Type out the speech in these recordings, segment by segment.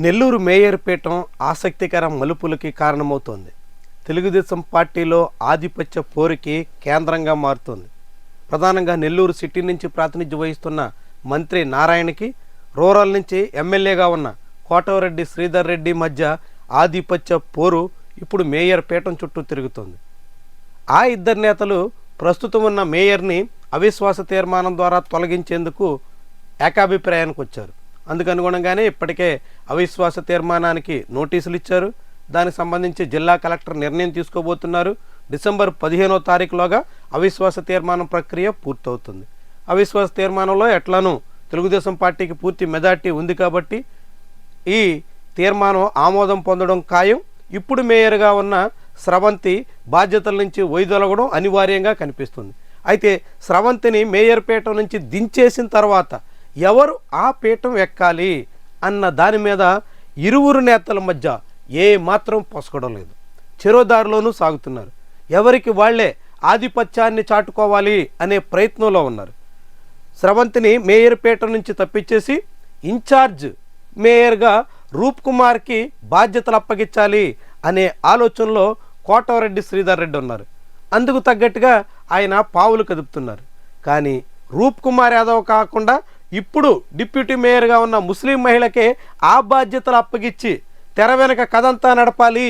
Nellore mayor పీఠం ఆసక్తికర మలుపులకి కారణమవుతోంది. తెలుగుదేశం పార్టీలో ఆధిపత్య పోరుకి కేంద్రంగా మారుతోంది. ప్రధానంగా నెల్లూరు సిటీ నుంచి ప్రాతినిధ్యం వహిస్తున్న మంత్రి నారాయణకి రూరల్ నుంచి ఎమ్మెల్యేగా ఉన్న కోటవరెడ్డి శ్రీధర్ రెడ్డి మధ్య ఆధిపత్య పోరు ఇప్పుడు మేయర్ పీఠం చుట్టూ తిరుగుతోంది. ఆ ఇద్దరు నేతలు ప్రస్తుతం ఉన్న మేయర్ని అవిశ్వాస తీర్మానం ద్వారా తొలగించేందుకు ఏకాభిప్రాయానికి వచ్చారు అందుకు అనుగుణంగానే ఇప్పటికే అవిశ్వాస తీర్మానానికి నోటీసులు ఇచ్చారు దానికి సంబంధించి జిల్లా కలెక్టర్ నిర్ణయం తీసుకోబోతున్నారు. డిసెంబర్ పదిహేనో తారీఖులోగా అవిశ్వాస తీర్మానం ప్రక్రియ పూర్తవుతుంది. అవిశ్వాస తీర్మానంలో ఎట్లానూ తెలుగుదేశం పార్టీకి పూర్తి మెజార్టీ ఉంది కాబట్టి ఈ తీర్మానం ఆమోదం పొందడం ఖాయం. ఇప్పుడు మేయర్గా ఉన్న స్రవంతి బాధ్యతల నుంచి వైదొలగడం అనివార్యంగా కనిపిస్తుంది. అయితే స్రవంతిని మేయర్ పీఠం నుంచి దించేసిన తర్వాత ఎవరు ఆ పీఠం ఎక్కాలి అన్న దాని మీద ఇరువురు నేతల మధ్య ఏ మాత్రం పొసగడం లేదు. చెరోదారిలోనూ సాగుతున్నారు. ఎవరికి వాళ్ళే ఆధిపత్యాన్ని చాటుకోవాలి అనే ప్రయత్నంలో ఉన్నారు. స్రవంతిని మేయర్ పీఠం నుంచి తప్పించేసి ఇన్ఛార్జ్ మేయర్గా రూప్ కుమార్కి బాధ్యతలు అప్పగించాలి అనే ఆలోచనలో కోటవరెడ్డి శ్రీధర్ రెడ్డి ఉన్నారు. అందుకు తగ్గట్టుగా ఆయన పావులు కదుపుతున్నారు. కానీ రూప్ కుమార్ యాదవ్ కాకుండా ఇప్పుడు డిప్యూటీ మేయర్గా ఉన్న ముస్లిం మహిళకే ఆ బాధ్యతలు అప్పగిచ్చి తెర వెనక కథంతా నడపాలి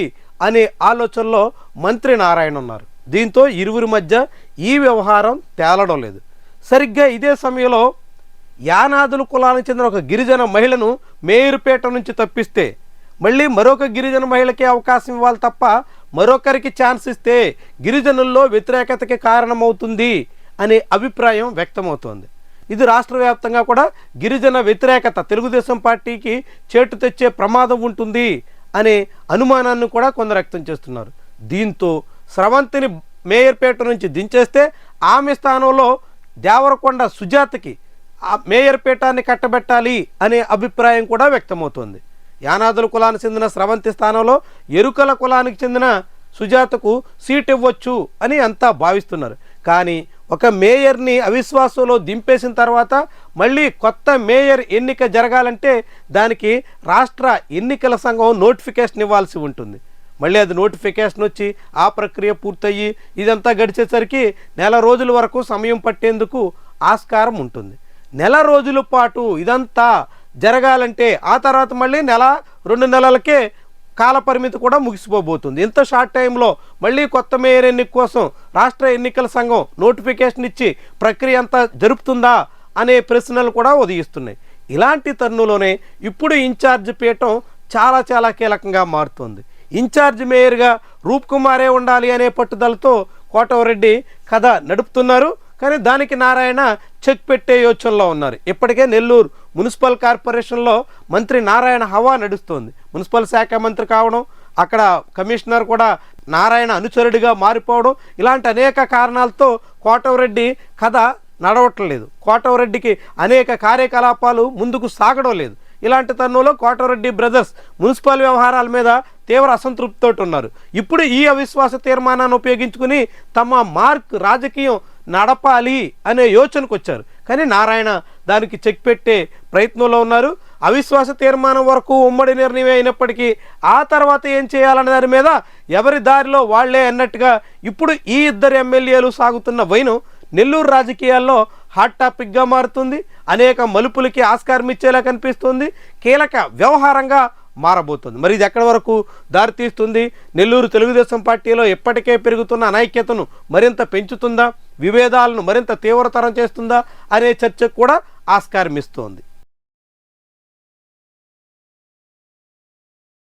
అనే ఆలోచనలో మంత్రి నారాయణ ఉన్నారు. దీంతో ఇరువురి మధ్య ఈ వ్యవహారం తేలడం లేదు. సరిగ్గా ఇదే సమయంలో యానాదుల కులానికి చెందిన ఒక గిరిజన మహిళను మేయర్పేట నుంచి తప్పిస్తే మళ్ళీ మరొక గిరిజన మహిళకే అవకాశం ఇవ్వాలి తప్ప మరొకరికి ఛాన్స్ ఇస్తే గిరిజనుల్లో వ్యతిరేకతకి కారణమవుతుంది అనే అభిప్రాయం వ్యక్తమవుతోంది. ఇది రాష్ట్ర వ్యాప్తంగా కూడా గిరిజన వ్యతిరేకత. తెలుగుదేశం పార్టీకి చేటు తెచ్చే ప్రమాదం ఉంటుంది అనే అనుమానాన్ని కూడా కొందరు వ్యక్తం చేస్తున్నారు. దీంతో స్రవంతిని మేయర్పేట నుంచి దించేస్తే ఆమె స్థానంలో దేవరకొండ సుజాతకి ఆ మేయర్ పీఠాన్ని కట్టబెట్టాలి అనే అభిప్రాయం కూడా వ్యక్తమవుతోంది. యానాదుల కులానికి చెందిన స్రవంతి స్థానంలో ఎరుకల కులానికి చెందిన సుజాతకు సీట్ ఇవ్వచ్చు అని అంతా భావిస్తున్నారు. కానీ ఒక మేయర్ని అవిశ్వాసంలో దింపేసిన తర్వాత మళ్ళీ కొత్త మేయర్ ఎన్నిక జరగాలంటే దానికి రాష్ట్ర ఎన్నికల సంఘం నోటిఫికేషన్ ఇవ్వాల్సి ఉంటుంది. మళ్ళీ అది నోటిఫికేషన్ వచ్చి ఆ ప్రక్రియ పూర్తయ్యి ఇదంతా గడిచేసరికి నెల రోజుల వరకు సమయం పట్టేందుకు ఆస్కారం ఉంటుంది. నెల రోజుల పాటు ఇదంతా జరగాలంటే ఆ తర్వాత మళ్ళీ నెల రెండు నెలలకే కాలపరిమితి కూడా ముగిసిపోబోతుంది. ఇంత షార్ట్ టైంలో మళ్ళీ కొత్త మేయర్ ఎన్నిక కోసం రాష్ట్ర ఎన్నికల సంఘం నోటిఫికేషన్ ఇచ్చి ప్రక్రియ అంతా జరుపుతుందా అనే ప్రశ్నలు కూడా ఉదయిస్తున్నాయి. ఇలాంటి తరుణంలోనే ఇప్పుడు ఇన్ఛార్జ్ పీఠం చాలా చాలా కీలకంగా మారుతోంది. ఇన్ఛార్జ్ మేయర్గా రూప్ కుమారే ఉండాలి అనే పట్టుదలతో కోటవరెడ్డి కథ నడుపుతున్నారు. కానీ దానికి నారాయణ చెక్ పెట్టే యోచనలో ఉన్నారు. ఇప్పటికే నెల్లూరు మున్సిపల్ కార్పొరేషన్లో మంత్రి నారాయణ హవా నడుస్తోంది. మున్సిపల్ శాఖ మంత్రి కావడం అక్కడ కమిషనర్ కూడా నారాయణ అనుచరుడిగా మారిపోవడం ఇలాంటి అనేక కారణాలతో కోటవరెడ్డి కథ నడవటం లేదు. కోటవరెడ్డికి అనేక కార్యకలాపాలు ముందుకు సాగడం లేదు. ఇలాంటి తరుణంలో కోటరెడ్డి బ్రదర్స్ మున్సిపల్ వ్యవహారాల మీద తీవ్ర అసంతృప్తితో ఉన్నారు. ఇప్పుడు ఈ అవిశ్వాస తీర్మానాన్ని ఉపయోగించుకుని తమ మార్క్ రాజకీయం నడపాలి అనే యోచనకు వచ్చారు కానీ నారాయణ దానికి చెక్ పెట్టే ప్రయత్నంలో ఉన్నారు. అవిశ్వాస తీర్మానం వరకు ఉమ్మడి నిర్ణయం అయినప్పటికీ ఆ తర్వాత ఏం చేయాలనే దాని మీద ఎవరి దారిలో వాళ్ళే అన్నట్టుగా ఇప్పుడు ఈ ఇద్దరు ఎమ్మెల్యేలు సాగుతున్న వైను నెల్లూరు రాజకీయాల్లో హాట్ టాపిక్గా మారుతుంది. అనేక మలుపులకి ఆస్కారం ఇచ్చేలా కనిపిస్తుంది. కీలక వ్యవహారంగా మారబోతుంది. మరి ఇది ఎక్కడి వరకు దారితీస్తుంది నెల్లూరు తెలుగుదేశం పార్టీలో ఇప్పటికే పెరుగుతున్న అనైక్యతను మరింత పెంచుతుందా? విభేదాలను మరింత తీవ్రతరం చేస్తుందా అనే చర్చకు కూడా ఆస్కారం ఇస్తోంది.